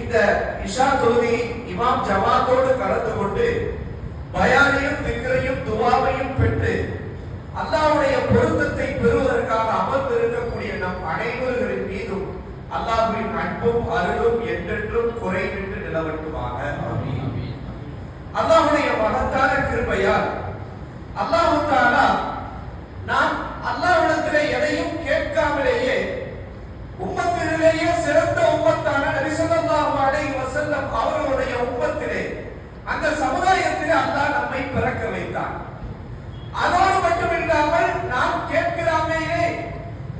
இந்த இஷா தொழுகை இமாம் ஜமாத்தோடு கலந்து கொண்டு பயானையும் திக்கரையும் துவாவையும் பெற்று அல்லாவுடைய பொருத்தத்தை பெறுவதற்காக அமர்ந்து இருக்கக்கூடிய நம் அனைவர்களின் மீதும் அல்லாஹுவின் அன்பும் அருளும் என்றென்றும் குறைவிட்டு நிலவட்டுமாக. அல்லாஹுடைய மகத்தான கிருபையால் அல்லாஹு தாலா நாம் அல்லாஹ்விடத்திலே எதையும் கேட்காமலேயே உம்மத்திலேயே சிறந்த உம்மத்தான நபி ஸல்லல்லாஹு அலைஹி வஸல்லம் அவர்களுடைய உம்மத்திலே அந்த சமுதாயத்திலே அல்லாஹ் நம்மை பிறக்க வைத்தான். அதோடு மட்டுமில்லாமல் நாம் கேட்கிறாமேயே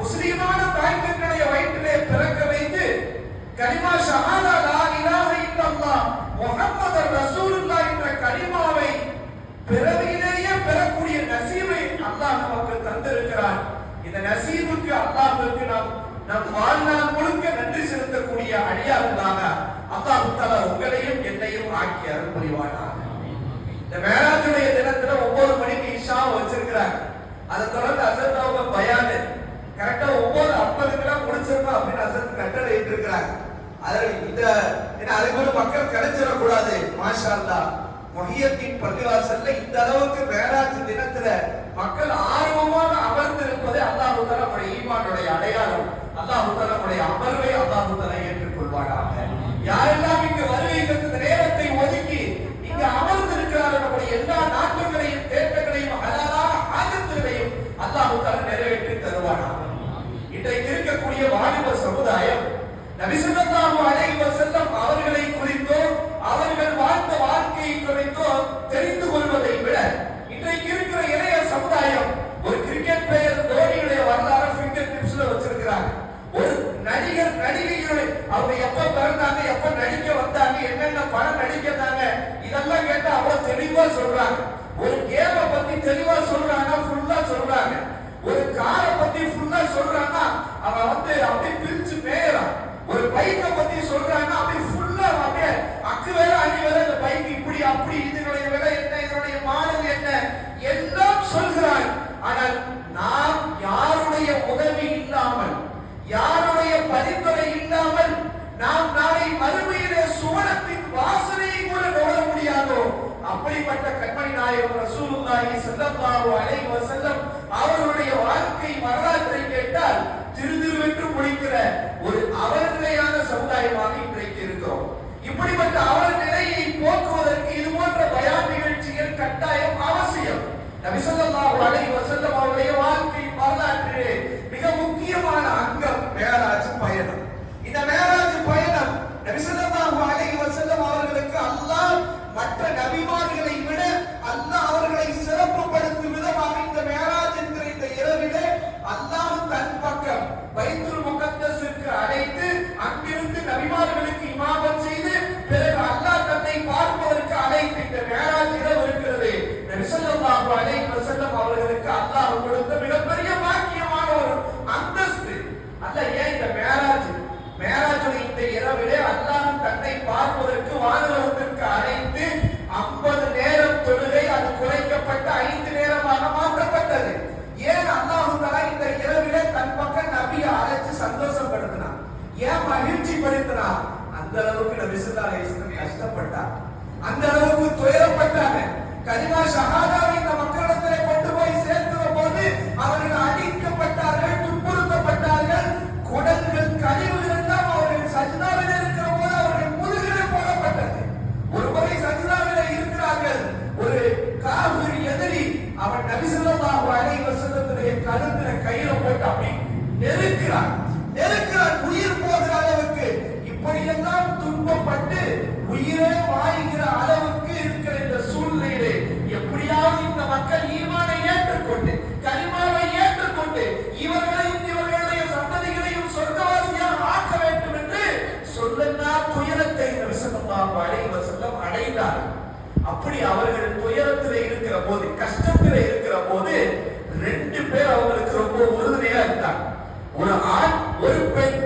முஸ்லீமான தாய்க்கங்களுடைய வயிற்றிலே பிறக்க வைத்து கனிமா ஷஹாதா லா இலாஹ இல்லல்லாஹ் முஹம்மது ரசூலுல்லாஹ் என்ற கனிமாவை பிறவியிலேயே பெறக்கூடிய நசீபை அல்லாஹ் நமக்கு தந்திருக்கிறான். இந்த நசீபுக்கு அல்லாஹ்வுக்கு நாம் நம் வாழ்நாள் முழுக்க நன்றி செலுத்தக்கூடிய அடியார்களாக அல்லாஹ் தஆலா உங்களையும் என்னையும் ஆக்கி அருள் புரிவானாக. இந்த மேராஜுடைய தினத்துல ஒவ்வொரு மணிக்கு இஷா வச்சிருக்கிறாங்க. அதை தொடர்ந்து அசத் அவங்க பயானு. கரெக்டா ஒவ்வொரு ஐம்பதுக்கெல்லாம் முடிச்சிருக்கோம் அப்படின்னு அசத் கட்டளை இருக்கிறாங்க அதில் இந்த ஏன்னா அதுக்கு ஒரு மக்கள் கிடைச்சிடக்கூடாது மாஷா அல்லா மொஹியத்தின் பள்ளிவாசல்ல இந்த அளவுக்கு மேராஜ் தினத்துல மக்கள் ஆர்வமாக அமர்ந்திருப்பது அல்லாஹு தஆலா நம்முடைய ஈமானுடைய அடையாளம். அல்லாஹ் தஆலா நம்முடைய அமர்வை அல்லாஹு தஆலா ஏற்றுக்கொள்வாராக யாரெல்லாம் இங்கு வருகை தந்த நேரத்தை ஒதுக்கி இங்கு அமர்ந்து இருக்கிறார்கள் நம்முடைய எல்லா நாட்டுகளையும் தேட்டங்களையும் ஹலாலான ஆஜத்துகளையும் அல்லாஹ் தஆலா நிறைவேற்றி தருவானாக இன்றைக்கு இருக்கக்கூடிய வாலிப சமுதாயம் நபி ஸல்லல்லாஹு அலைஹி வஸல்லம் அவர்களை குறித்தோ அவர்கள் வாழ்ந்த வாழ்க்கையை குறித்தோ தெரிந்து கொள்வதை விட இன்றைக்கு இருக்கிற இளைய சமுதாயம் ஒரு கிரிக்கெட் பிளேயர் தோனியுடைய வரலாறு ஃபிங்கர் டிப்ஸ்ல வச்சிருக்கிறாங்க ஒரு நடிகர் நடிகைகள் அவங்க எப்ப பிறந்தாங்க எப்ப நடிக்க வந்தாங்க என்னென்ன படம் நடிக்கிறாங்க இதெல்லாம் கேட்டா அவ்வளவு தெளிவா சொல்றாங்க ஒரு கேம பத்தி தெளிவா சொல்றாங்க ஃபுல்லா சொல்றாங்க ஒரு காரை பத்தி ஃபுல்லா சொல்றாங்க அவன் வந்து அப்படியே பிரிச்சு மேயறான் ஒரு பைக்கை பத்தி சொல்றாங்க அப்படியே ஃபுல்லா அப்படியே அக்கு வேற அடி வேற இந்த பைக் இப்படி அப்படி இதனுடைய விலை என்ன இதனுடைய மாடல் என்ன எல்லாம் சொல்கிறான் ஆனால் நாம் யாருடைய உதவி இல்லாமல் யாருடைய பரிந்துரை இல்லாமல் நாம் நாளை மறுமையிலே சுவனத்தின் வாசனையை கூட நுழைய முடியாதோ அப்படிப்பட்ட கண்மணி நாயகம் ரசூலுல்லாஹி ஸல்லல்லாஹு அலை வசல்லம் அவர்களுடைய வாழ்க்கை வரலாற்றை கேட்டால் திரு திருவென்று முடிக்கிற ஒரு அவர்நிலையான சமுதாயமாக இன்றைக்கு இருக்கிறோம். இப்படிப்பட்ட அவர் நிலையை போக்குவதற்கு இது போன்ற பயான் நிகழ்ச்சிகள் கட்டாயம் அவசியம். நபி அலை வசல்லம் அவருடைய வாழ்க்கை வரலாற்றிலே மிக முக்கியமான அங்கம் மேராஜ் பயணம். இந்த மேராஜ் பயணம் நபிசல்லம் அளவுக்கு நபி கஷ்டப்பட்டார் அந்த அளவுக்கு துயரப்பட்டாங்க. கலிமா ஷஹாதாவை இந்த மக்களிடத்திலே கொண்டு போய் சேர்க்கிற போது அவர்கள் அடிக்கப்பட்டார்கள் துன்புறுத்தப்பட்டார்கள். குடல்கள் கழிவுகள் எல்லாம் அவர்கள் சஜிதாவில் இருக்கிற போது அவர்கள் முழுகிட போடப்பட்டது. ஒரு முறை சஜிதாவிலே இருக்கிறார்கள். ஒரு காவிரி எதிரி அவன் நபிசல்லாஹு ஸல்லல்லாஹு அலைஹி வஸல்லத்துடைய கழுத்துல கையில போட்டு அப்படி நெருக்கிறான். நெருக்கிறான் உயிர் நபி ஸல்லல்லாஹு அலைஹி வஸல்லம் அடைந்தார் அப்படி அவர்கள் துயரத்தில் இருக்கிற போது கஷ்டத்தில் இருக்கிற போது ரெண்டு பேர் அவங்களுக்கு ரொம்ப உறுதுணையா இருந்தாங்க. ஒரு ஆண் ஒரு பெண்.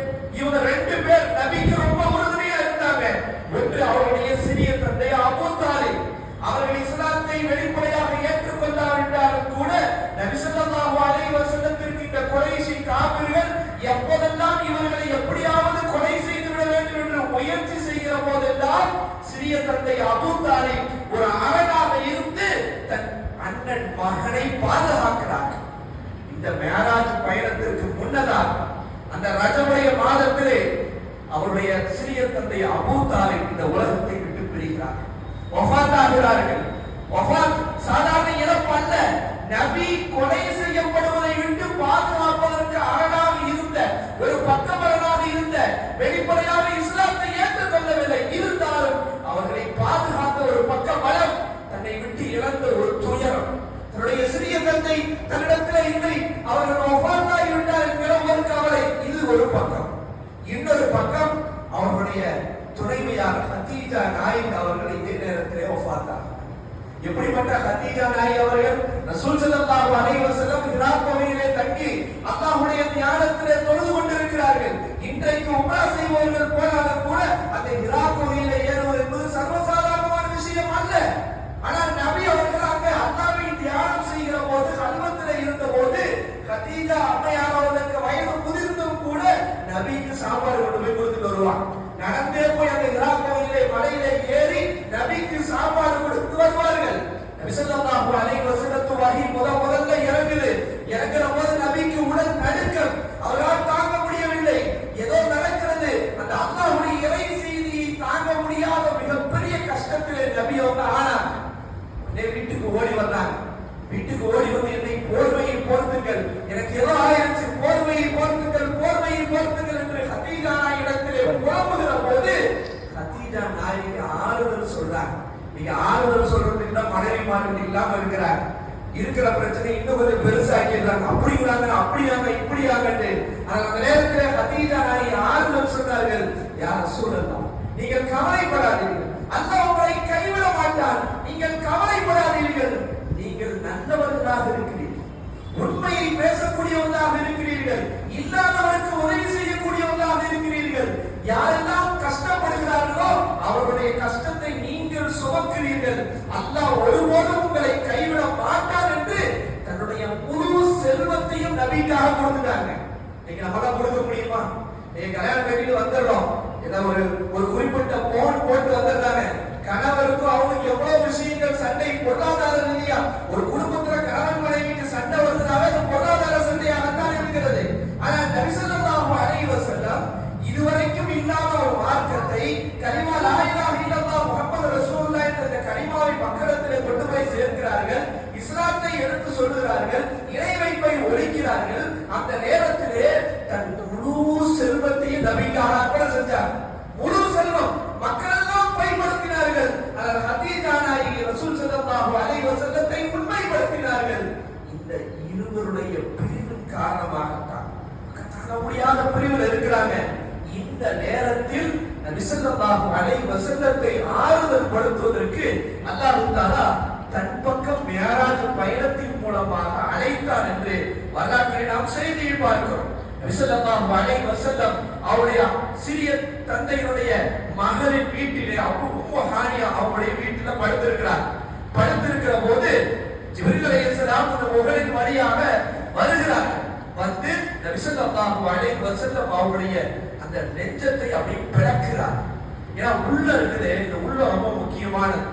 அண்ணன் மகனை பாதுகாக்கிறார் இந்த மேராஜ் பயணத்திற்கு முன்னதாக அந்த ரஜமுடைய மாதத்திலே அவருடைய சிறிய தந்தை அபூ இந்த உலகத்தை விட்டு பிரிகிறார் ஒஃபாத் ஆகிறார்கள் ஒஃபாத் சாதாரண இறப்பு அல்ல நபி கொலை செய்யப்படுவதை விட்டு பாதுகாப்பதற்கு அரணாக இருந்த ஒரு பக்கபலனாக இருந்த வெளிப்படையாக இஸ்லாத்தை ஏற்றுக்கொள்ளவில்லை இருந்தாலும் அவர்களை பாதுகாத்த ஒரு பக்க பலம் தன்னை விட்டு இழந்த ஒரு துயரம் தன்னுடைய சிறிய தந்தை தன்னிடத்தில் இல்லை அவர்கள் ஒவ்வாத்தாய் விட்டார் என்கிற ஒரு கவலை இது ஒரு பக்கம் இன்னொரு பக்கம் அவர்களுடைய துணைவியார் ஹதீஜா நாயிக் அவர்கள் இதே நேரத்திலே ஒஃபாத்தார் எப்படிப்பட்ட ஹதீஜா நாய் அவர்கள் ரசூல் ஸல்லல்லாஹு அலைஹி வஸல்லம் ஹிரா கோவிலிலே தங்கி அல்லாஹ்வுடைய தியானத்திலே தொழுது கொண்டிருக்கிறார்கள் இன்றைக்கு உம்ரா செய்பவர்கள் போனாலும் கூட அந்த ஹிரா கோவிலிலே ஏறுவது என்பது சர்வசாதாரணமான விஷயம் அல்ல ஆனால் நபி அவர்கள் அங்கே அல்லாஹ்வை தியானம் செய்கிற போது கல்வத்திலே இருந்த போது ஹதீஜா அம்மையார் அவர்களுக்கு வயது முதிர்ந்தும் கூட நபிக்கு சாப்பாடு கொண்டு போய் கொடுத்துட்டு வருவான் நடந்தே போய் அந்த ஹிரா கோவிலிலே மலையிலே ஏறி நபிக்கு சாப்பாடு கொடுத்து விசல்லாஹு நபி ஸல்லல்லாஹு அலைஹி வஸல்லத்து வஹி முத முதல்ல இறங்குது. இறங்குற போது நபிக்கு உடல் நடுக்கம். அவரால் தாங்க முடியவில்லை. ஏதோ நடக்கிறது. அந்த அல்லாஹ்வுடைய இறை செய்தியை தாங்க முடியாத மிகப்பெரிய கஷ்டத்திலே நபி அவங்க ஆனார் உடனே வீட்டுக்கு ஓடி வந்தாங்க. வீட்டுக்கு ஓடி வந்து என்னை போர்வையை போர்த்துங்கள். எனக்கு ஏதோ ஆயிடுச்சு. போர்வையை போர்த்துங்கள் போர்வையை போர்த்துங்கள் என்று ஹதீஜா இடத்திலே புலம்புகிற போது ஹதீஜா நாய்க்கு ஆறுதல் சொல்றாங்க. நீங்க ஆறுதல் சொல்றதுக்கு தான் மனைவிமார்கள் இல்லாம இருக்கிறார். இருக்கிற பிரச்சனை இன்னும் கொஞ்சம் பெருசாக்கிடுறாங்க அப்படிங்கிறாங்க அப்படியாங்க இப்படியாங்கட்டு அந்த நேரத்தில் ஹதீஜா நாய் ஆறுதல் சொன்னார்கள். யார் சூழலாம் நீங்கள் கவலைப்படாதீர்கள் அல்லாஹ் உங்களை கைவிட மாட்டான் நீங்கள் கவலைப்படாதீர்கள் நீங்கள் நல்லவர்களாக இருக்கிறீர்கள் உண்மையை பேசக்கூடியவர்களாக இருக்கிறீர்கள் இல்லாதவருக்கு உதவி செய்யக்கூடியவர்களாக இருக்கிறீர்கள் யாரெல்லாம் கஷ்டப்படுகிறார்களோ அவர்களுடைய கஷ்டத்தை நீங்கள் சுமக்கிறீர்கள் அல்லாஹ் ஒருபோதும் உங்களை கைவிட மாட்டார் என்று தன்னுடைய முழு செல்வத்தையும் நபிக்காக கொடுத்துட்டாங்க. நீங்க தான் கொடுக்க முடியுமா? நீங்க கல்யாணம் கட்டிட்டு வந்துடுறோம். ஏதோ ஒரு ஒரு குறிப்பிட்ட போன் போட்டு வந்துடுறாங்க கணவருக்கும் அவனுக்கு எவ்வளவு விஷயங்கள் சண்டை பொருளாதார ரீதியா ஒரு குடும்பம் நபி ஸல்லல்லாஹு அலைஹி வஸல்லம் அவருடைய சிறிய தந்தையினுடைய மகளின் வீட்டிலே அபு உம்மு ஹானியா அவருடைய வீட்டில் படுத்திருக்கிறார். படுத்திருக்கிற போது ஜிப்ரீல் அலைஹிஸ்ஸலாம் அந்த முகலின் வழியாக வருகிறார். வந்து நபி ஸல்லல்லாஹு அலைஹி வஸல்லம் அவருடைய அந்த நெஞ்சத்தை அப்படி பிளக்கிறார். ஏன்னா உள்ள இருக்குது இந்த உள்ள ரொம்ப முக்கியமானது.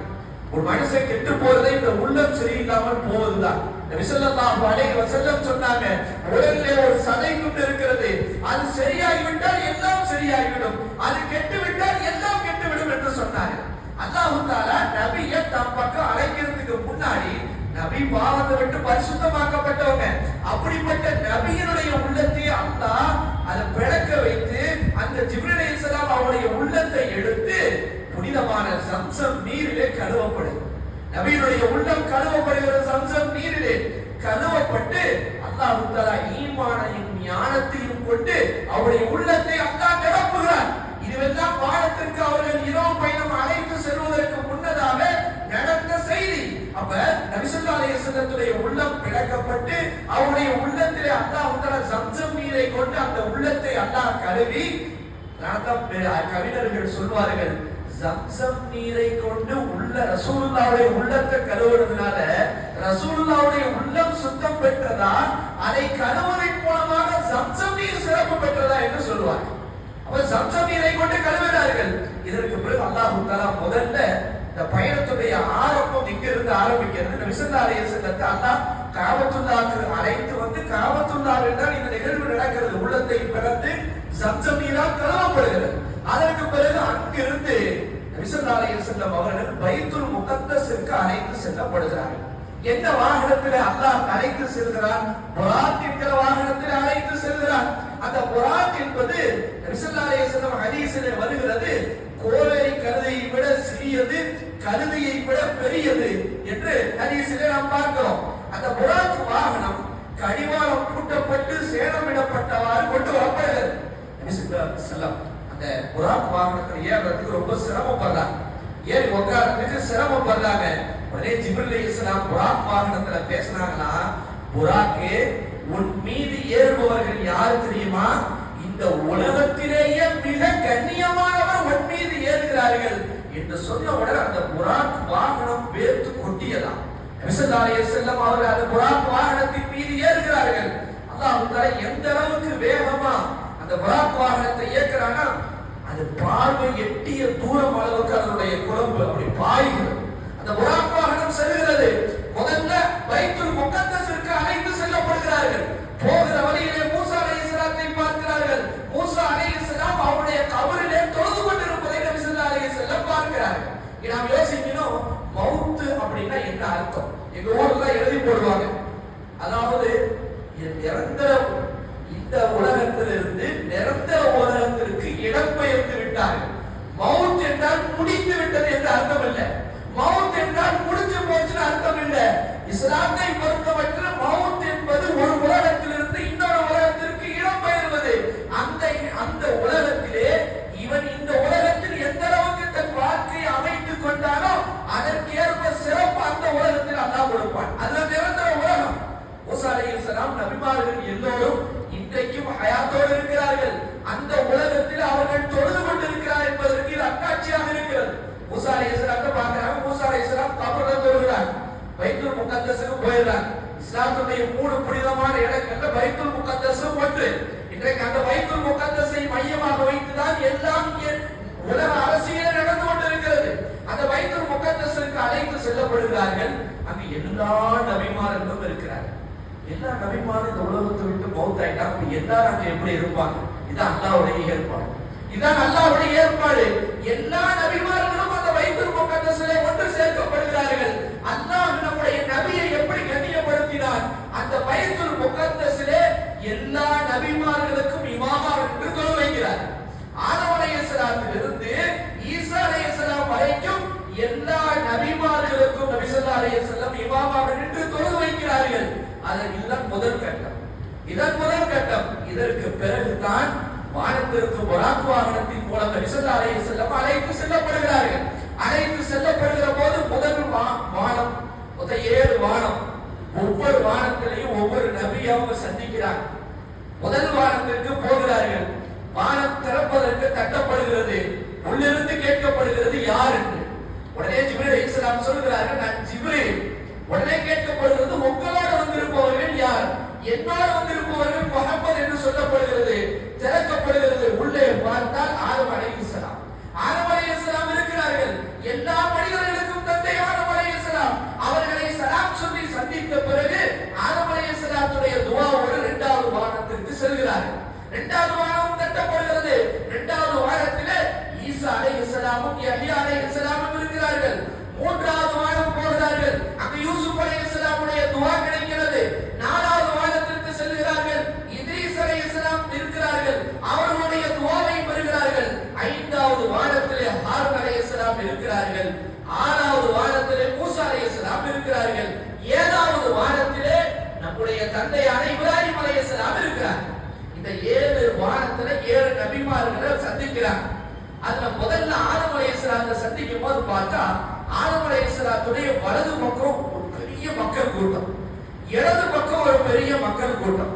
ஒரு மனுஷன் கெட்டு போறதே இந்த உள்ளம் சரியில்லாமல் போவதுதான். நபி ஸல்லல்லாஹு அலைஹி வஸல்லம் சொன்னாங்க உடலிலே ஒரு சதை கொண்டு இருக்கிறது. அது சரியாகிவிட்டால் எல்லாம் சரியாகிவிடும் அது கெட்டுவிட்டால் எல்லாம் கெட்டுவிடும் என்று சொன்னாங்க அல்லாஹ் தஆலா தம் பக்கம் அழைக்கிறதுக்கு முன்னாடி நபி பாவத்தை விட்டு பரிசுத்தமாக்கப்பட்டவங்க அப்படிப்பட்ட நபியினுடைய உள்ளத்தை அல்லாஹ் அதை பிளக்க வைத்து அந்த ஜிப்ரலை இஸ்லாம் அவருடைய உள்ளத்தை எடுத்து புனிதமான சம்சம் நீரிலே கழுவப்படும் நபியினுடைய உள்ளம் கழுவப்படுகிற சம்சம் நீரிலே கழுவப்பட்டு அல்லாஹ் ஈமானையும் ஞானத்தையும் கொண்டு அவருடைய உள்ளத்தை அல்லாஹ் நிரப்புகிறார் இதுவெல்லாம் பாடத்திற்கு அவர்கள் இரவு பயணம் அழைத்து செல்வதற்கு முன்னதாக நடந்த செய்தி அப்ப நபிசல்லா அலைஹிஸ்ஸலத்துடைய உள்ளம் பிளக்கப்பட்டு அவருடைய உள்ளத்திலே அல்லாஹ் தஆலா சம்சம் நீரை கொண்டு அந்த உள்ளத்தை அல்லாஹ் கழுவி அதனால்தான் கவிஞர்கள் சொல்வார்கள் ஜம்சம் நீரை கொண்டு உள்ள ரசூலுல்லாவுடைய உள்ளத்தை கழுவுறதுனால ரசூலுல்லாவுடைய உள்ளம் சுத்தம் பெற்றதா? அதை கழுவுவதன் மூலமாக ஜம்சம் நீர் சிறப்பு பெற்றதா? என்று சொல்லுவார் அப்ப ஜம்சம் நீரை கொண்டு கழுவினார்கள். இதற்கு பிறகு அல்லாஹு தலா முதல்ல இந்த பயணத்துடைய ஆரம்பம் இங்கிருந்து ஆரம்பிக்கிறது. இந்த விசந்தாலய செல்லத்தை அல்லாஹ் காபத்துல்லாக்கு அழைத்து வந்து காபத்துல்லாவில் தான் இந்த நிகழ்வு நடக்கிறது உள்ளத்தை பிறந்து சம்சமீரா கலவப்படுகிறது. அதற்கு பிறகு அங்கிருந்து விசந்தாலய செல்லம் அவர்கள் பைத்துல் முகத்தசிற்கு அழைத்து செல்லப்படுகிறார்கள். எந்த வாகனத்தில் அல்லாஹ் அழைத்து செல்கிறான்? புராத் என்கிற வாகனத்தில் அழைத்து செல்கிறான். அந்த புராத் என்பது ரிசல்லாலய செல்லும் ஹதீஸில் வருகிறது கோவை கழுதையை விட சிறியது கழுதையை விட பெரியது என்று ஹதீஸிலே நாம் பார்க்கிறோம். அந்த புராத் வாகனம் கடிவாளம் கூட்டப்பட்டு சேதமிடப்பட்டவாறு கொண்டு வரப்படுகிறது செல்லம் அந்த புராக் வாகனத்தில் ஏறதுக்கு ரொம்ப சிரமப்படுறாங்க. ஏறி உட்காரத்துக்கு சிரமப்படுறாங்க. உடனே ஜிப்ரில் இஸ்லாம் புறாக் வாகனத்துல பேசினாங்கன்னா புறாக்கு உன் மீது ஏறுபவர்கள் யார் தெரியுமா? இந்த உலகத்திலேயே மிக கண்ணியமானவர் உன் மீது ஏறுகிறார்கள். என்று சொன்ன உடனே அந்த புறாக் வாகனம் வேர்த்து கொட்டியதான் நபிசல்லாலே செல்லம் அவர்கள் அந்த புராக் வாகனத்தின் மீது ஏறுகிறார்கள். அல்லாஹ் தஆலா எந்த அளவுக்கு வேகமா அந்த புராக் வாகனத்தை இயக்குறாங்கன்னா அது பார்வை எட்டிய தூரம் அளவுக்கு அதனுடைய குழம்பு அப்படி பாய்கிறது. அந்த புராக் வாகனம் செல்கிறது. முதல்ல பைத்துல் முகத்தஸிற்கு அழைத்து செல்லப்படுகிறார்கள். போகிற வழியிலே மூசா அலைஹிஸ்ஸலாத்தை பார்க்கிறார்கள். மூசா அலைஹிஸ்ஸலாம் அவருடைய கபரிலே தொழுது கொண்டிருப்பதை நபி ஸல்லல்லாஹு அலைஹி வஸல்லம் பார்க்கிறார்கள். இங்க நாம் யோசிக்கணும். பௌத்து அப்படின்னா என்ன அர்த்தம்? எங்க ஊர்ல எழுதி போடுவாங்க. அதாவது நிரந்தர இந்த உலகத்திலிருந்து நிரந்தர உலகத்திற்கு இடம்பெயர்ந்து விட்டார்கள் மவுத் என்றால் முடிந்து விட்டது என்று அர்த்தம் இல்லை. மவுத் என்றால் முடிஞ்சு போச்சுன்னு அர்த்தம் இல்லை. இஸ்லாத்தை பொறுத்தவற்றில் மவுத் அல்லாஹ் நிரந்தர உலகம் மூசா அலைஹிஸ்ஸலாம் நபிமார்கள் எல்லோரும் இன்றைக்கும் ஹயாத்தோடு இருக்கிறார்கள். அந்த உலகத்தில் அவர்கள் தொழுது கொண்டிருக்கிறார் என்பதற்கு இது அக்காட்சியாக இருக்கிறது. மூசா அலைஹிஸ்ஸலாம் பார்க்கிறாங்க. மூசா அலைஹிஸ்ஸலாம் கபர்ல தொழுகிறார். பைத்துல் முகத்தஸுக்கு போயிடுறாங்க இஸ்லாத்துடைய மூணு புனிதமான இடங்கள்ல பைத்துல் முகத்தஸும் ஒன்று இன்றைக்கு அந்த பைத்துல் முகத்தஸை மையமாக வைத்துதான் எல்லாம் இங்கே உலக அரசியலே நடந்து கொண்டிருக்கிறது. அந்த பைத்துல் முகத்தஸிற்கு அழைத்து செல்லப்படுகிறார்கள். அங்கு எல்லா நபிமார்களும் இருக்கிறார்கள் எல்லா நபிமாரும் இந்த உலகத்தை விட்டு மௌத்தாயிட்டா அப்ப எல்லாரும் அங்க எப்படி இருப்பாங்க? இதான் அல்லாவுடைய ஏற்பாடு. இதான் அல்லாவுடைய ஏற்பாடு. எல்லா நபிமார்களும் அந்த வைத்தல் சிலை ஒன்று சேர்க்கப்படுகிறார்கள். அல்லாஹ் நம்முடைய நபியை எப்படி கண்ணியப்படுத்தினார்? அந்த வைத்தல் முகத்தசிலே எல்லா நபிமார்களுக்கும் இமாமா என்று தொழ வைக்கிறார் ஆதம் அலைஹிஸ்ஸலாத்திலிருந்து ஈசா அலைஹிஸ்ஸலாம் வரைக்கும் எல்லா அலைய செல்லம் ஸல்லல்லாஹு இமாமாக நின்று தொழுது வைக்கிறார்கள். அதன் இதுதான் முதல் கட்டம். இதன் முதல் கட்டம் இதற்கு பிறகுதான் வானத்திற்கு பொறாக்கு வாகனத்தின் மூலம் நபி அலைய செல்லம் அழைத்து செல்லப்படுகிறார்கள். அழைத்து செல்லப்படுகிற போது முதல் வானம் முதல் ஏழு வானம் ஒவ்வொரு வானத்திலையும் ஒவ்வொரு நபியை அவங்க சந்திக்கிறாங்க. முதல் வானத்திற்கு போகிறார்கள். வானம் திறப்பதற்கு தட்டப்படுகிறது உள்ளிருந்து கேட்கப்படுகிறது யார் என்று. உடனே ஜிப்ரீல் அலைஹிஸ்ஸலாம் சொல்கிறார்கள் நான் ஜிப்ரீல். உடனே கேட்கப்படுகிறது உங்களோடு வந்திருப்பவர்கள் யார்? என்னோடு வந்திருப்பவர்கள் முகமது என்று சொல்லப்படுகிறது திறக்கப்படுகிறது. உள்ளே பார்த்தால் ஆதம் அலைஹிஸ்ஸலாம் ஆதம் அலைஹிஸ்ஸலாம் இருக்கிறார்கள். எல்லா மனிதர்களுக்கும் தந்தை ஆதம் அலைஹிஸ்ஸலாம் அவர்களை சலாம் சொல்லி சந்தித்த பிறகு ஆதம் அலைஹிஸ்ஸலாத்துடைய துவாவோடு இரண்டாவது வானத்திற்கு செல்கிறார்கள் இரண்டாவது வானம் தட்டப்படுகிறது. இரண்டாவது வானத்திலே ஈசா அலைஹிஸ்ஸலாமும் யஹ்யா அலைஹிஸ்ஸலாமும் இருக்கிறார்கள் மூன்றாவது வானம் போகிறார்கள் அங்கு யூசுப் அலைஹிஸ்ஸலாமுடைய துஆ கிடைக்கிறது நாலாவது வானத்திற்கு செல்கிறார்கள் இத்ரீஸ் அலைஹிஸ்ஸலாம் இருக்கிறார்கள் அவர்களுடைய துஆவை பெறுகிறார்கள் ஐந்தாவது வானத்திலே ஹாரூன் அலைஹிஸ்ஸலாம் இருக்கிறார்கள் ஆறாவது வானத்திலே மூசா அலைஹிஸ்ஸலாம் இருக்கிறார்கள் ஏழாவது வானத்திலே நம்முடைய தந்தையான இப்ராஹிம் அலைஹிஸ்ஸலாம் இருக்கிறார் இந்த ஏழு வானத்துல ஏழு நபிமார்களை சந்திக்கிறாங்க அதுல முதல்ல ஆதம் அலைஹிஸ்ஸலாத்தை சந்திக்கும் போது பார்த்தா ஆதம் அலைஹிஸ்ஸலாத்துடைய வலது பக்கம் ஒரு பெரிய மக்கள் கூட்டம் இடது பக்கம் ஒரு பெரிய மக்கள் கூட்டம்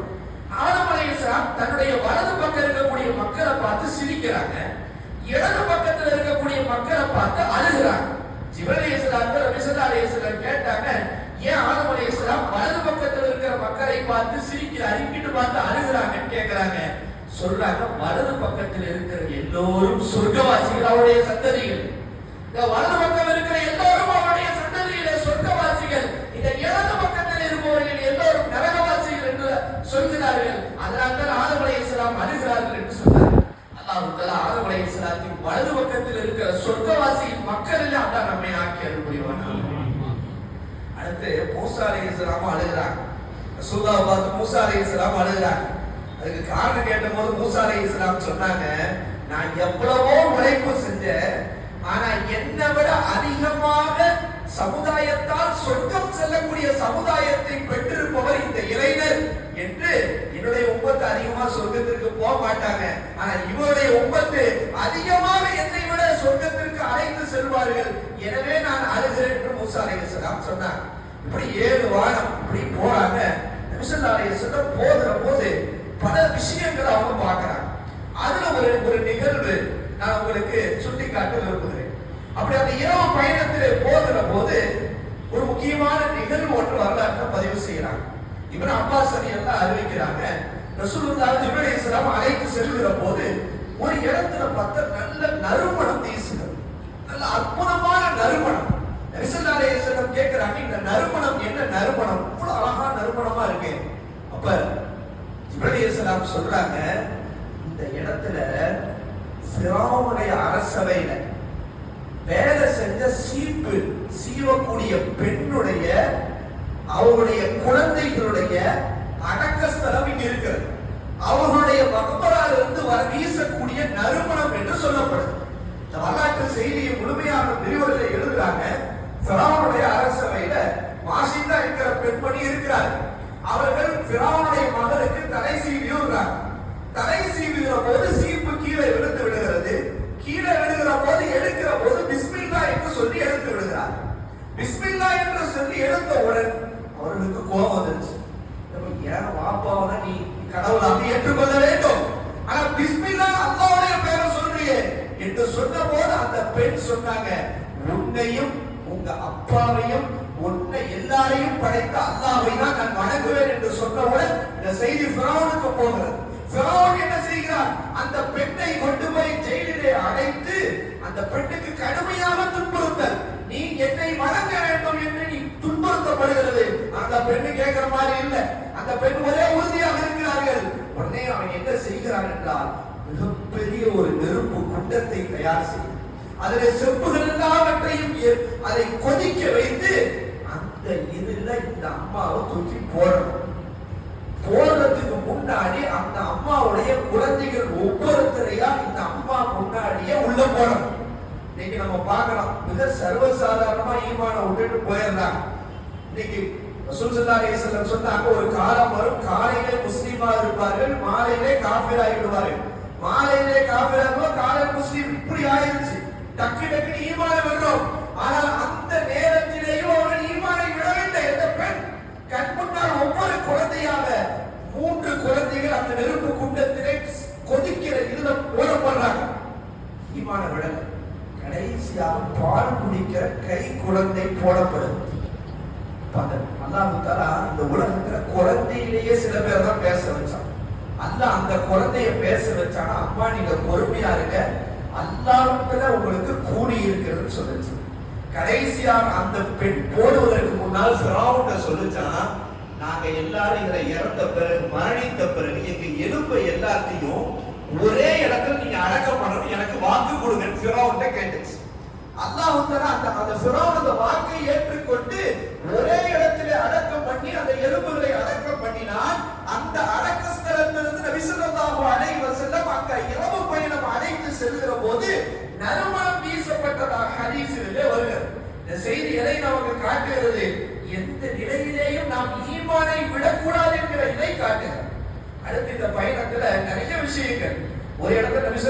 ஆதம் அலைஹிஸ்ஸலாம் தன்னுடைய வலது பக்கம் இருக்கக்கூடிய மக்களை பார்த்து சிரிக்கிறாங்க இடது பக்கத்துல இருக்கக்கூடிய மக்களை பார்த்து அழுகிறாங்க ஜிப்ரீல் அலைஹிஸ்ஸலாம் கேட்டாங்க ஏன் ஆதம் அலைஹிஸ்ஸலாம் வலது பக்கத்துல இருக்கிற மக்களை பார்த்து சிரிக்கிறார் இங்கிட்டு பார்த்து அழுகிறாங்கன்னு கேட்கிறாங்க சொல்றாங்க வலது பக்கத்தில் இருக்கிற எல்லோரும் சொர்க்கவாசிகள் அவருடைய சந்ததிகள். இந்த வலது பக்கம் இருக்கிற எல்லோரும் அவருடைய சந்ததியிலே சொர்க்கவாசிகள். இந்த இடது பக்கத்தில் இருப்பவர்கள் எல்லோரும் நரகவாசிகள் என்று சொல்கிறார்கள். அதனால்தான் தான் ஆதம் அலைஹிஸ்ஸலாம் அழுகிறார்கள் என்று சொன்னார் அல்லாஹ் தஆலா ஆதம் அலைஹிஸ்ஸலாத்தின் வலது பக்கத்தில் இருக்கிற சொர்க்கவாசியின் மக்கள் எல்லாம் தான் நம்மை ஆக்கி அருள் புரிவானாக அடுத்து மூசா அலி அலைஹிஸ்ஸலாம் அழுகிறாங்க. ரசூலுல்லாஹ் பார்த்து மூசா அலி அலைஹிஸ்ஸலாம் அழுகிறாங்க. அதுக்கு காரணம் கேட்ட போது மூசா அலி இஸ்லாம் சொன்னாங்க நான் எவ்வளவோ உழைப்பு செஞ்சேன் ஆனா என்னை விட அதிகமாக சமுதாயத்தால் சொர்க்கம் செல்லக்கூடிய சமுதாயத்தை பெற்றிருப்பவர் இந்த இளைஞர் என்று என்னுடைய உம்மத்து அதிகமா சொர்க்கத்திற்கு போக மாட்டாங்க ஆனா இவருடைய உம்மத்து அதிகமாக என்னை விட சொர்க்கத்திற்கு அழைத்து செல்வார்கள் எனவே நான் அழுகிறேன் என்று மூசா அலைஹிஸ்ஸலாம் சொன்னாங்க இப்படி ஏழு வாரம் இப்படி போறாங்க நபிசல்லா அலைஹிஸ்ஸலாம் போகிற போது பல விஷயங்களை அவங்க பார்க்கறாங்க அதுல ஒரு ஒரு நிகழ்வு நான் உங்களுக்கு சுட்டி காட்ட விரும்புகிறேன் அப்படி அந்த இரவு பயணத்திலே போகிற போது ஒரு முக்கியமான நிகழ்வு ஒன்று வரலாற்றை பதிவு செய்யறாங்க இவன் அப்பாஸ் அலி எல்லாம் அறிவிக்கிறாங்க ரசூலுல்லாஹ் ஜிப்ரீல் அலைஹிஸ்ஸலாம் அழைத்து செல்கிற போது ஒரு இடத்துல பார்த்தா நல்ல நறுமணம் வீசுகிறது நல்ல அற்புதமான நறுமணம் நபிசல்லா அலைஹிஸ்ஸலாம் கேட்கிறாங்க இந்த நறுமணம் என்ன நறுமணம் இவ்வளவு அழகா நறுமணமா இருக்கு அப்ப ஜிப்ரீல் சொல்றாங்க இந்த இடத்துல சிராவுடைய அரசவையில வேலை செஞ்ச சீப்பு சீவக்கூடிய பெண்ணுடைய அவருடைய குழந்தைகளுடைய அடக்கஸ்தலம் இங்க இருக்கிறது. அவர்களுடைய மகபரால் இருந்து வர வீசக்கூடிய நறுமணம் என்று சொல்லப்படுது. இந்த வரலாற்று செய்தியை முழுமையாக விரிவுரையில் எழுதுறாங்க. சிராவுடைய அரசவையில வாஷிங்கா இருக்கிற பெண்மணி இருக்கிறார் அவர்கள் பிராவுடைய மகளுக்கு தலை சீவி தலை சீவுகிற போது சீப்பு கீழே விழுந்து விடுகிறது கீழே விழுகிற போது எடுக்கிற போது பிஸ்மில்லா என்று சொல்லி எடுத்து விடுகிறார். பிஸ்மில்லா என்று சொல்லி எடுத்தவுடன் அவர்களுக்கு கோபம் வந்துருச்சு. ஏன் வாப்பாவை நீ கடவுளாக ஏற்றுக்கொள்ள வேண்டும்? ஆனா பிஸ்மில்லா அல்லாவுடைய பேரை சொல்றியே என்று சொன்ன போது அந்த பெண் சொன்னாங்க உன்னையும் உங்க அப்பாவையும் எல்லாரையும் படைத்த அல்லாவை தான் நான் வணங்குவேன் என்று சொன்னவுடன் இந்த செய்தி பிராவுனுக்கு போகிறது. பிராவுன் என்ன செய்கிறார் அந்த பெண்ணை கொண்டு போய் ஜெயிலிலே அடைத்து அந்த பெண்ணுக்கு கடுமையான துன்புறுத்தல். நீ என்னை வணங்க வேண்டும் என்று நீ துன்புறுத்தப்படுகிறது. அந்த பெண்ணு கேட்கிற மாதிரி இல்லை. அந்த பெண் ஒரே உறுதியாக இருக்கிறார்கள். உடனே அவன் என்ன செய்கிறான் என்றால் மிகப்பெரிய ஒரு நெருப்பு குண்டத்தை தயார் செய்யும் அதில் செப்புகள் எல்லாவற்றையும் அதை கொதிக்க வைத்து அந்த இதுல இந்த அம்மாவை தூக்கி போடணும். போடுறதுக்கு முன்னாடி அந்த அம்மாவுடைய குழந்தைகள் ஒவ்வொருத்தரையா இந்த அம்மா முன்னாடியே உள்ள போடணும். இன்னைக்கு நம்ம பார்க்கலாம். மிக சர்வசாதாரணமா ஈமான விட்டுட்டு போயிடுறாங்க. இன்னைக்கு ரசூல் ஸல்லல்லாஹு அலைஹி சொன்னாங்க ஒரு காலம் வரும் காலையிலே முஸ்லீமா இருப்பார்கள் மாலையிலே காஃபிர் ஆகிடுவார்கள் மாலையிலே காஃபிர் ஆகும்போது காலையில் முஸ்லீம் இப்படி ஆயிருச்சு. டக்கு டக்குன்னு ஈமான மூன்று குழந்தைகள் அந்த நெருப்பு குண்டத்திலே கொதிக்கிற இதுல போடப்படுறாங்க ஈமான விடல. கடைசியாக பால் குடிக்கிற கை குழந்தை போடப்படுது அப்ப அந்த இந்த உலகத்துல குழந்தையிலேயே சில பேர் தான் பேச வச்சான். அல்ல அந்த குழந்தைய பேச வச்சானா அம்மா நீங்க பொறுமையா இருங்க. அல்லாஹ்வுல உங்களுக்கு கூடி இருக்கிறதுன்னு சொல்லுச்சு. கடைசியாக அந்த பெண் போடுவதற்கு முன்னால் ஃபிரௌன்ட்ட சொல்லுச்சானா நாங்க எல்லாரும் இதுல இறந்த பிறகு மரணித்த பிறகு எங்க எலும்பை எல்லாத்தையும் ஒரே இடத்துல நீங்க அடக்கம் பண்ணணும். எனக்கு வாக்கு கொடுங்கன்னு ஃபிரௌன்ட்ட கேட்டுச்சு. அல்லாஹ் தஆலா அந்த அந்த ஃபிரௌன் அந்த வாக்கை ஏற்றுக்கொண்டு ஒரே இடத்துல அடக்கம் பண்ணி அந்த எலும்புகளை அடக்கம் பண்ணினால் அந்த அடக்க ஸ்தலத்திலிருந்து நபி ஸல்லல்லாஹு அலைஹி வஸல்லம் அங்க இரவு பயணம் அழைத்து செல்கிற போது நறுமணம் வீசப்பட்டதாக ஹதீஸிலே வருகிறது. இந்த செய்தி எதை நமக்கு காட்டுகிறது? எந்த நிலையிலேயும் நாம் ஈமானை விடக்கூடாது என்கிற இதை காட்டுகிறது. அடுத்து இந்த பயணத்துல நிறைய விஷயங்கள். ஒரு இடத்துல நபி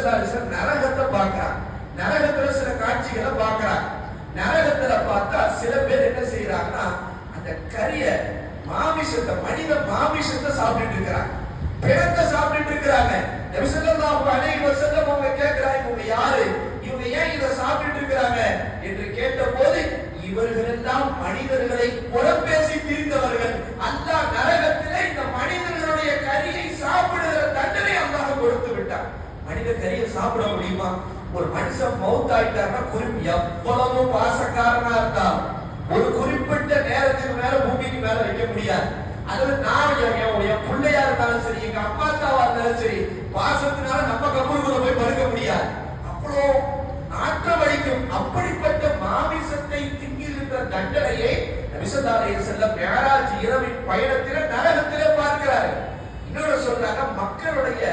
நரகத்தை பார்க்கறாங்க நரகத்துல சில காட்சிகளை பார்க்கறாங்க நரகத்துல பார்த்தா சில பேர் என்ன செய்யறாங்கன்னா அந்த கரிய மாமிசத்தை மனித மாமிசத்தை சாப்பிட்டுட்டு இருக்கிறாங்க. பிணத்தை சாப்பிட்டுட்டு இருக்கிறாங்க. நபி அலைஹி வஸல்லம் அவங்க கேட்கறாங்க இவங்க யாரு? இவங்க ஏன் இதை சாப்பிட்டுட்டு இருக்கிறாங்க? என்று கேட்டபோது இவர்கள் எல்லாம் மனிதர்களை புறப்பேசி திரிந்தவர்கள் அந்த நரகத்திலே இந்த மனிதர்களுடைய கரியை சாப்பிடுகிற தண்டனை அல்லாஹ் கொடுத்து விட்டார் மனித கரியை சாப்பிட முடியுமா? ஒரு மனுஷன் மௌத்தாயிட்டார்னா குறிப்பு எவ்வளவு பாசக்காரனா இருந்தாலும் ஒரு குறிப்பிட்ட நேரத்துக்கு மேல பூமிக்கு மேல வைக்க முடியாது. அதாவது நான் என் என் பிள்ளையா இருந்தாலும் சரி எங்க அப்பா அத்தாவா இருந்தாலும் சரி பாசத்தினால நம்ம கப்பலுக்குள்ள போய் படுக்க முடியாது. அவ்வளோ நாட்டம் அடிக்கும் அப்படி தண்டனையை நபிசல்லாலைய செல்ல மேராஜ் இரவின் பயணத்தில நரகத்திலே பார்க்கிறார். இன்னொரு சொல்றாங்க மக்களுடைய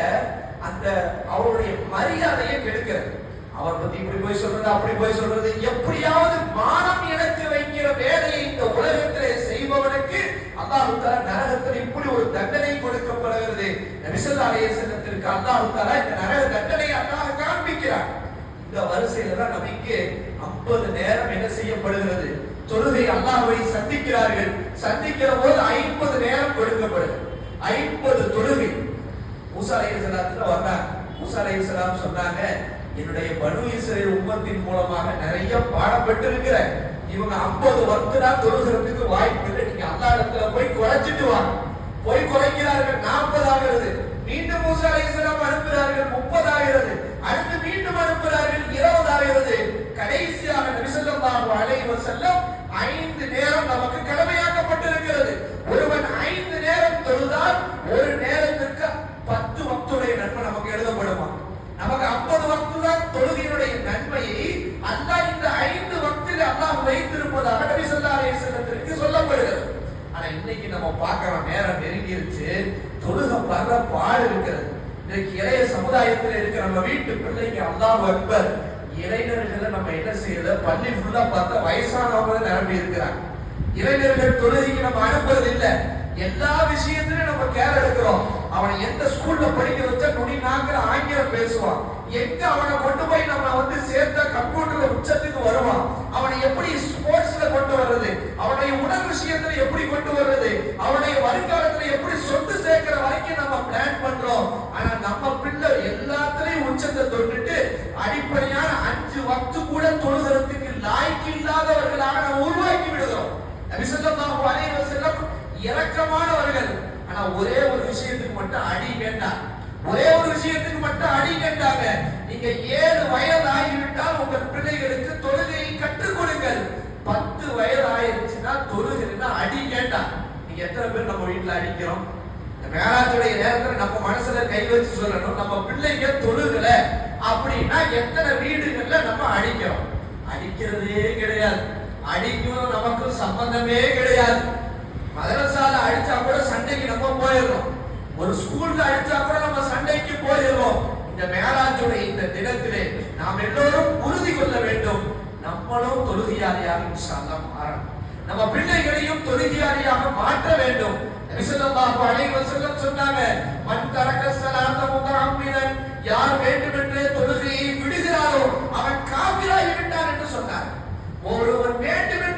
அந்த அவருடைய மரியாதையை கெடுக்கிறது. அவர் பத்தி இப்படி போய் சொல்றது அப்படி போய் சொல்றது எப்படியாவது மானம் இழக்க வைக்கிற வேலையை இந்த உலகத்திலே செய்பவனுக்கு அல்லாஹு தாலா நரகத்தில் இப்படி ஒரு தண்டனை கொடுக்கப்படுகிறது. நபிசல்லா அலைய அல்லாஹு தாலா இந்த நரக தண்டனை அல்லாஹ் காண்பிக்கிறார் இந்த வரிசையில தான் நமக்கு ஐம்பது நேரம் என்ன செய்யப்படுகிறது? தொழுகை அல்லாஹ்வை சந்திக்கிறார்கள். சந்திக்கிற போது ஐம்பது நேரம் கொடுக்கப்படுது ஐம்பது தொழுகை. மூசா அலைஹிஸ்ஸலாத்துல வர்றாங்க மூசா அலைஹிஸ்ஸலாம் சொன்னாங்க என்னுடைய பனு இஸ்ரேல் உம்மத்தின் மூலமாக நிறைய பாடம் பெற்றிருக்கிற. இவங்க 50 வக்துனா தொழுகிறதுக்கு வாய்ப்பு இல்லை. நீங்க அல்லா இடத்துல போய் குறைச்சிட்டு வாங்க. போய் குறைக்கிறார்கள். 40 ஆகிறது. மீண்டும் மூசா அலைஹிஸ்ஸலாம் அனுப்புகிறார்கள். 30 ஆகிறது அடுத்து மீண்டும் அனுப்புகிறார்கள் 20 ஆகிறது கடைசியாக நபி ஸல்லல்லாஹு அலைஹி வஸல்லம் ஐந்து நேரம் நமக்கு கடமையாக்கப்பட்டிருக்கிறது ஒருவன் ஐந்து நேரம் தொழுதால் ஒரு நேரத்திற்கு பத்து வக்துடைய நன்மை நமக்கு எழுதப்படுமா நமக்கு ஐம்பது வக்து தான் தொழுகையினுடைய நன்மையை அல்லாஹ் இந்த ஐந்து வக்தில் அல்லாஹ் வைத்திருப்பதாக நபி ஸல்லல்லாஹு அலைஹி வஸல்லத்திற்கு சொல்லப்படுகிறது ஆனா இன்னைக்கு நம்ம பார்க்கிறோம் நேரம் நெருங்கிருச்சு தொழுகை படுற பாடு இருக்கிறது இன்னைக்கு இளைய சமுதாயத்தில் இருக்கிற நம்ம வீட்டு பிள்ளைங்க அல்லாஹ் அக்பர் இளைஞர்களை நம்ம என்ன செய்யல பள்ளி ஃபுல்லா பார்த்தா வயசானவங்க நிரம்பி இருக்கிறாங்க. இளைஞர்கள் தொழுகைக்கு நம்ம அனுப்புறது இல்ல. எல்லா விஷயத்திலும் நம்ம கேர் எடுக்கிறோம். அவனை எந்த ஸ்கூல்ல படிக்க வச்சா நுடி நாங்கிற ஆங்கிலம் பேசுவான். எங்க அவனை கொண்டு போய் நம்ம வந்து சேர்த்து கம்ப்யூட்டர்ல உச்சத்துக்கு வருவான் அவனை எப்படி ஸ்போர்ட்ஸ்ல கொண்டு வர்றது அவனுடைய உடல் விஷயத்துல எப்படி கொண்டு வர்றது அவனுடைய வருங்காலத்துல எப்படி சொத்து சேர்க்கிற வரைக்கும் நம்ம பிளான் பண்றோம் ஆனா நம்ம பிள்ளை எல்லாத்துலயும் உச்சத்தை தொட்டுட்டு அடிப்படையான அஞ்சு வக்து கூட தொழுகிறதுக்கு லாய்க்கு இல்லாதவர்களாக நம்ம உருவாக்கி விடுகிறோம் நபி ஸல்லல்லாஹு அலைஹி வஸல்லம் இரக்கமானவர்கள் ஆனா ஒரே ஒரு விஷயத்துக்கு மட்டும் அடி வேண்டாம் ஒரே ஒரு விஷயத்துக்கு மட்டும் அடி கேட்டாங்க நீங்க ஏழு வயது ஆகிவிட்டால் உங்கள் பிள்ளைகளுக்கு தொழுகையை கற்றுக் கொடுங்கள். பத்து வயது ஆயிருச்சுன்னா தொழுகைன்னா அடி கேட்டான் நீங்க எத்தனை பேர் நம்ம வீட்டுல அடிக்கிறோம்? இந்த மேலாத்துடைய நேரத்துல நம்ம மனசுல கை வச்சு சொல்லணும் நம்ம பிள்ளைங்க தொழுகல அப்படின்னா எத்தனை வீடுகள்ல நம்ம அடிக்கிறோம்? அடிக்கிறதே கிடையாது. அடிக்கும் நமக்கும் சம்பந்தமே கிடையாது. மதரசால அடிச்சா கூட சண்டைக்கு நம்ம போயிடுறோம். ஒரு ஸ்கூல்ல அடிச்சா கூட நம்ம சண்டைக்கு போயிடுறோம். இந்த மேலாஜுடைய இந்த தினத்திலே நாம் எல்லோரும் உறுதி கொள்ள வேண்டும். நம்மளும் தொழுகையாளியாக இன்ஷா மாறணும். நம்ம பிள்ளைகளையும் தொழுகையாளியாக மாற்ற வேண்டும். நபி ஸல்லல்லாஹு அலைஹி வஸல்லம் சொன்னாங்க மன் தரக்க ஸலாத்த முத்தஅம்மிதன் யார் வேண்டுமென்றே தொழுகையை விடுகிறாரோ அவன் காபிராகி விட்டான் என்று சொன்னார் ஒருவன் வேண்டுமென்றே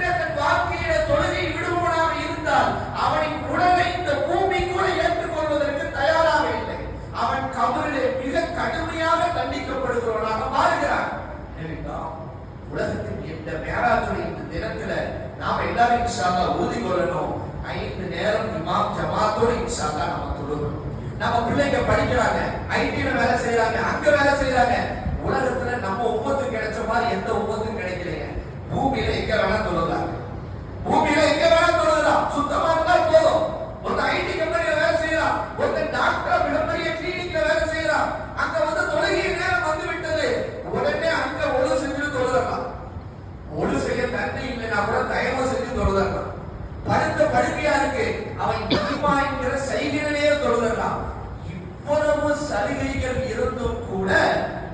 விடுபவனாக அவனின் உடலை இந்த பூமி கூட ஏற்றுக்கொள்வதற்கு தயாராக இல்லை. அவன் கபரிலே மிக கடுமையாக தண்டிக்கப்படுகிறவனாக மாறுகிறான். உலகத்தின் இந்த மேராஜுடைய இந்த தினத்துல நாம எல்லாரும் இன்ஷா ஊதி கொள்ளணும். ஐந்து நேரம் இமாம் ஜமாத்தோட இன்ஷா நம்ம தொழுகணும் நம்ம பிள்ளைங்க படிக்கிறாங்க ஐடில வேலை செய்யறாங்க அங்க வேலை செய்யறாங்க உலகத்துல நம்ம உம்மத்துக்கு கிடைச்ச மாதிரி எந்த உம்மத்துக்கும் கிடைக்கலைங்க. பூமியில எங்க வேணா தொழுகலாம் பூமியில எங்க வேணா தொழுகலாம் சுத்தமா இருந்தா போதும். ஒரு ஐடி கம்பெனியில வேலை செய்யலாம் ஒரு டாக்டர் மிகப்பெரிய கிளினிக்ல வேலை செய்யலாம் அங்க வந்து தொழுகை நேரம் வந்து விட்டது. உடனே அங்க ஒழு செஞ்சு தொழுதலாம் ஒழு செய்ய தண்ணி இல்லைன்னா கூட தயவு செஞ்சு தொழுதலாம் படுத்த படுக்கையா இருக்கு. அவன் ஈமா என்கிற செய்கையிலேயே தொழுதலாம் இவ்வளவு சலுகைகள் இருந்தும் கூட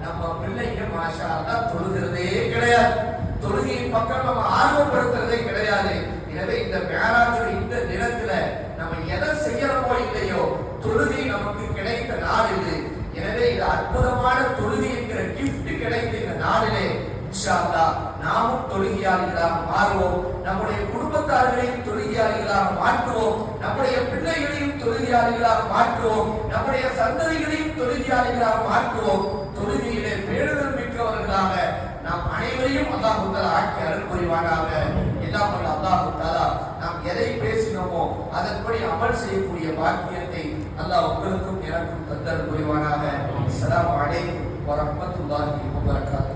நம்ம பிள்ளைங்க மாஷா தொழுகிறதே கிடையாது. தொழுகையின் பக்கம் நம்ம ஆர்வப்படுத்துறதே கிடையாது. எனவே இந்த மேலாஜுடைய இந்த நிலத்துல நம்ம எதை செய்யறோமோ இல்லையோ தொழுகை நமக்கு கிடைத்த நாள் இது எனவே இது அற்புதமான தொழுகை என்கிற கிஃப்ட் கிடைத்த இந்த நாளிலே இன்ஷா நாமும் தொழுகையாளிகளாக மாறுவோம். நம்முடைய குடும்பத்தார்களையும் தொழுகையாளிகளாக மாற்றுவோம். நம்முடைய பிள்ளைகளையும் தொழுகையாளிகளாக மாற்றுவோம். நம்முடைய சந்ததிகளையும் தொழுகையாளிகளாக மாற்றுவோம். தொழுகையிலே பேணுதல் மிக்கவர்களாக நாம் அனைவரையும் அல்லாஹ் தாலா ஆக்கி அருள் புரிவானாக. எல்லாம் அல்லாஹ் தாலா நாம் எதை பேசினோமோ அதன்படி அமல் செய்யக்கூடிய பாக்கியத்தை அல்லாஹ் உங்களுக்கும் எனக்கும் தந்தல் புரிவானாக. அஸ்ஸலாமு அலைக்கும் வரஹ்மத்துல்லாஹி வபரகாத்துஹு